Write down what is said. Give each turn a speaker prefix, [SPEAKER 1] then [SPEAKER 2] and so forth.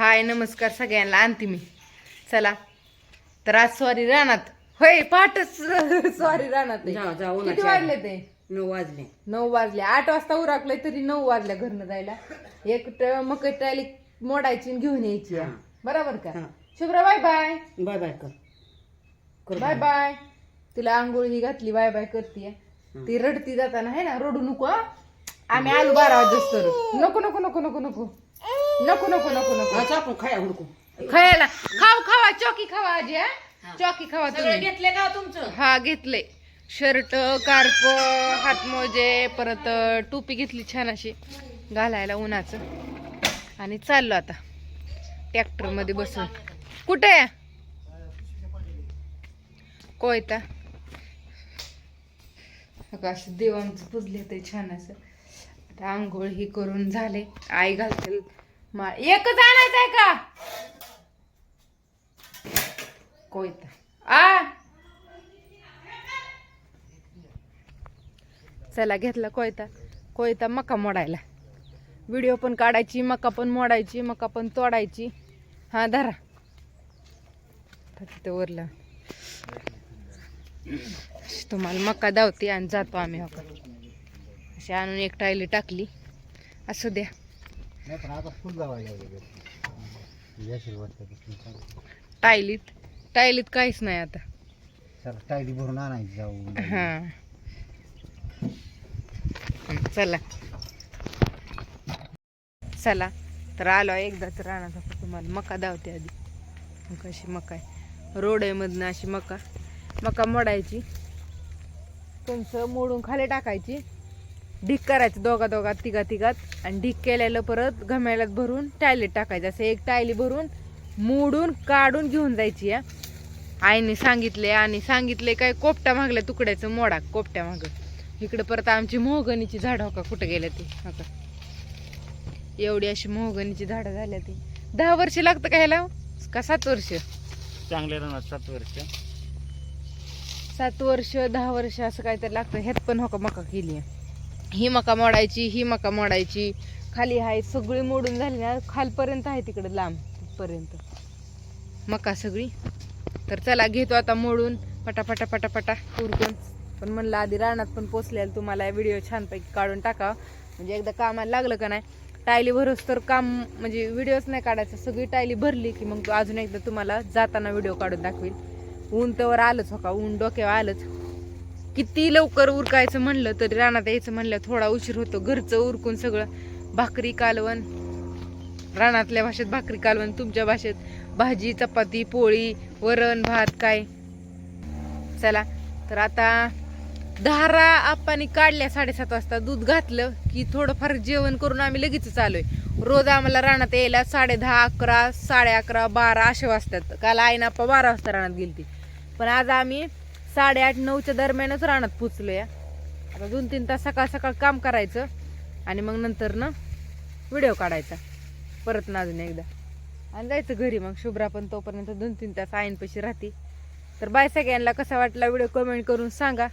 [SPEAKER 1] हाय नमस्कार सगळ्यांना. आणते मी. चला. तर आज सॉरी रानात. होय पहाटच सॉरी रानात आहे.
[SPEAKER 2] जा- जा, उन्हाच्या
[SPEAKER 1] किती वाजले ते
[SPEAKER 2] नऊ वाजले.
[SPEAKER 1] नऊ वाजले. आठ वाजता उराकले तरी नऊ वाजल्या घरनं जायला. एक ट- मकई ट्रॅली मोडायची आणि घेऊन यायची.
[SPEAKER 2] हा.
[SPEAKER 1] बरोबर का?
[SPEAKER 2] हा.
[SPEAKER 1] Shubhra bye bye
[SPEAKER 2] bye bye कर कर
[SPEAKER 1] बाय बाय तिला आंघोळ ही घातली बाय बाय करते ती रडती जाताना है ना रडू नको हं? आम्ही आलो बारा वाजता नको नको नको नको नको. नको नको नको नको.
[SPEAKER 2] अच्छा आपण खाया हुडकू.
[SPEAKER 1] खायला. खाऊ खावा चॉकी खावा आजी हा? चॉकी खावा तुम्ही.
[SPEAKER 2] घेतले का तुमचं?
[SPEAKER 1] हा घेतले. शर्ट कार्प हातमोजे परत टोपी घेतली छान अशी. घालायला उन्हाचं. आणि चाललो आता. ट्रॅक्टरमध्ये बसून. कुठे आहे? कोयता. असं देवांचं पुजले ते छान असं. आता आंघोळ ही करून झाले. आई घालते मा एकच आणायचं आहे का? कोयता. आ? चला घेतला कोयता. कोयता मका मोडायला. व्हिडिओ पण काढायची मका पण मोडायची मका पण तोडायची. हा धरा. तर तिथं वरला. तुम्हाला मका दावती आणि जातो आम्ही. अशी आणून एक टायली टाकली. असू द्या.
[SPEAKER 3] नाही पण आता फुल लावायला लागेल याशील वर्षापासून
[SPEAKER 1] टायलीत टायलीत काहीच नाही आता.
[SPEAKER 3] चला टायडी भरून आणायची जाऊ.
[SPEAKER 1] हा. चला. चला तर आलो एकदा तर राहणार तुम्हाला मका दावते आधी. मग कशी मका आहे. रोड आहे मधनं अशी मका. मका मोडायची. तुमचं मोडून खाली टाकायची. ढीक करायचं दोघा दोघात तिघा तिघात आणि ढीक केलेलं परत घमेल्यात भरून टायलीत टाकायचं. असं एक टायली भरून मोडून काढून घेऊन जायची या आईने सांगितले आणि सांगितले काय कोपटा मागल्या तुकड्याचं मोडा कोपट्या माग. इकडे परत आमची मोहगणीची झाड हो का कुठं गेल्या ती हो का. एवढी अशी मोहगणीची झाडं झाल्या ती. दहा वर्ष लागतं का ह्याला? का सात वर्ष?
[SPEAKER 3] चांगले राहणार सात वर्ष.
[SPEAKER 1] सात वर्ष दहा वर्ष असं काहीतरी लागतं. ह्यात पण हो का मका केली आहे. ही मका मोडायची ही मका मोडायची. खाली आहे सगळी मोडून झाली. ना खालपर्यंत आहे तिकडे लांब पर्यंत. मका सगळी. तर चला घेतो आता मोडून. पटापटा पटापटा उरकून. पण म्हणलं आधी रानात पण पोचलेलं तुम्हाला व्हिडिओ छानपैकी काढून टाका म्हणजे एकदा कामाला लागलं का नाही? टायली भरोस तर काम म्हणजे व्हिडिओच नाही काढायचं. सगळी टायली भरली की मग अजून एकदा तुम्हाला जाताना व्हिडिओ काढून दाखवेल ऊन तर आलंच हो का? ऊन डोक्यावर आलंच. किती लवकर उरकायचं म्हणलं तरी रानात यायचं म्हणलं थोडा उशीर होतो. घरचं उरकून सगळं भाकरी कालवण. रानातल्या भाषेत भाकरी कालवण तुमच्या भाषेत. भाजी चपाती पोळी वरण भात काय? चला तर आता धारा आपानी काढल्या साडेसात वाजता. दूध घातलं की थोडंफार जेवण करून आम्ही लगेच आलोय. रोज आम्हाला रानात यायला साडे दहा अकरा साडे अकरा बारा असे वाजतात. काल आईनं आप्पा बारा वाजता रानात गेली पण आज आम्ही साडेआठ नऊच्या दरम्यानच रानात पोचलो या आता दोन तीन तास सकाळ सकाळ काम करायचं आणि मग नंतर ना व्हिडिओ काढायचा. परत ना अजून एकदा. आणि जायचं घरी मग शुभ्रा पण तोपर्यंत दोन तीन तास आईनपाशी राहते. तर बाय सगळ्यांना कसा वाटला व्हिडिओ कमेंट करून सांगा.